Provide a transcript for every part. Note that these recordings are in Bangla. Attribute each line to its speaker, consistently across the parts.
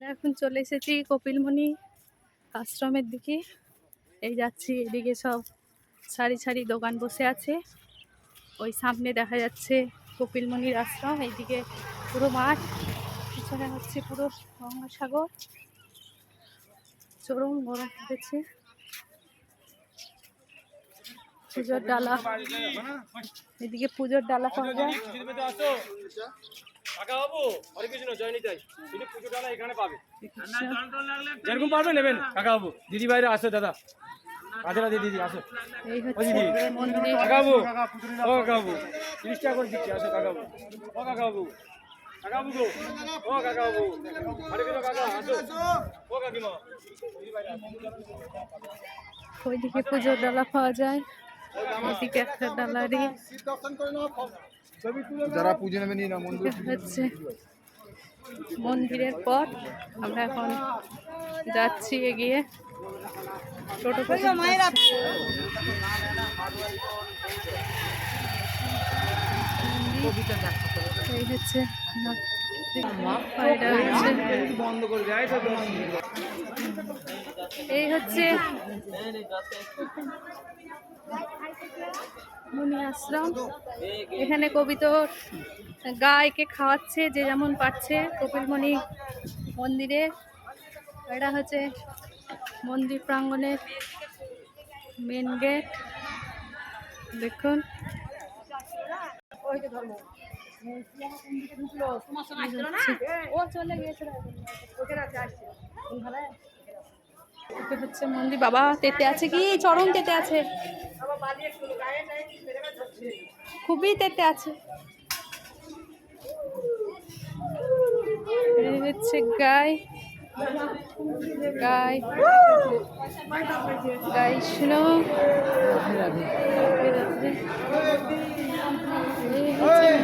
Speaker 1: এখন চলে এসেছি কপিলমণি আশ্রমের দিকে। এই যাচ্ছি এদিকে সব সারি সারি দোকান বসে আছে। ওই সামনে দেখা যাচ্ছে কপিলমণির আশ্রম, এইদিকে পুরো মাঠ, পিছনে হচ্ছে পুরো গঙ্গাসাগর চরম গরম পড়েছে। পুজোর ডালা, এদিকে পুজোর ডালা পাওয়া যায়।
Speaker 2: কাকা বাবু হরে কৃষ্ণ জয় নিতাই। তিনি পুজো ডালা এখানে পাবে। যেরকম পারবে নেবেন কাকা বাবু। দিদি ভাইরা আসো দাদা। রাধে রাধে দিদি আসো। দিদি।
Speaker 1: মন্দির।
Speaker 2: কাকা বাবু ও কাকা বাবু তিরিশ টাকা করে দিচ্ছি আসো কাকা বাবু। ও কাকা গো। ও আসো। ও কাকিমা।
Speaker 1: ওইদিকে পুজোর ডালা পাওয়া যায় ওইদিকে একটা ডালারি
Speaker 3: যারা পুজো নেবে নিয়ে না মন্দির
Speaker 1: হচ্ছে মন্দিরের পর আমরা এখন যাচ্ছি এগিয়ে। টোটো এই হচ্ছে
Speaker 2: দেয় তো
Speaker 1: এই হচ্ছে মুনি আশ্রম। এখানে কবি কবিতর গায়কে খাওয়াচ্ছে, যে যেমন পাচ্ছে কপিলমণি মন্দিরে। এটা হচ্ছে মন্দির প্রাঙ্গণের মেন গেট দেখুন। হচ্ছে মন্দির। বাবা, তেতে আছে কি? চরম তেতে আছে। খুবই তেতে আছে। হচ্ছে গাই। গাই। গাই শুনো। রাধে রাধে। এই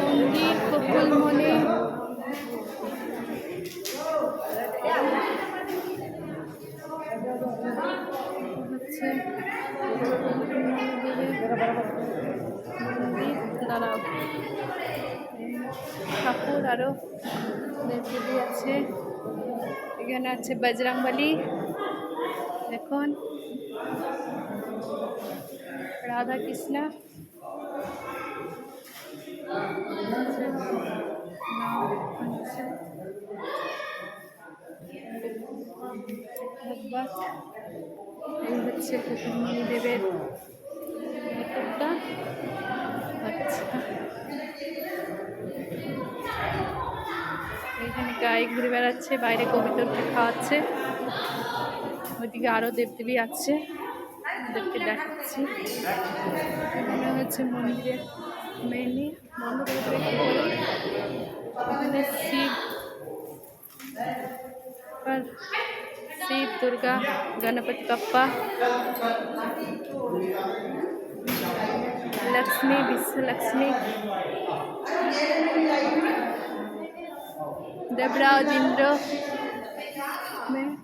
Speaker 1: হচ্ছে দাঁড়াও ঠাকুর আরও দেবদেবী আছে এখানে আছে বজরংবলী। দেখুন রাধা কৃষ্ণ হচ্ছে দেবের এখানে গায়ে ঘুরে বেড়াচ্ছে, বাইরে কবিতরকে খাওয়াচ্ছে। ওইদিকে আরও দেবদেবী আছে, ওদেরকে দেখাচ্ছি। এখানে হচ্ছে মন্দিরের মেনলি বন্ধ। এখানে শিব শিব, দুর্গা, গণপতি, বাপ্পা। लक्ष्मी विश्वलक्ष्मी देवराव जिंद्र में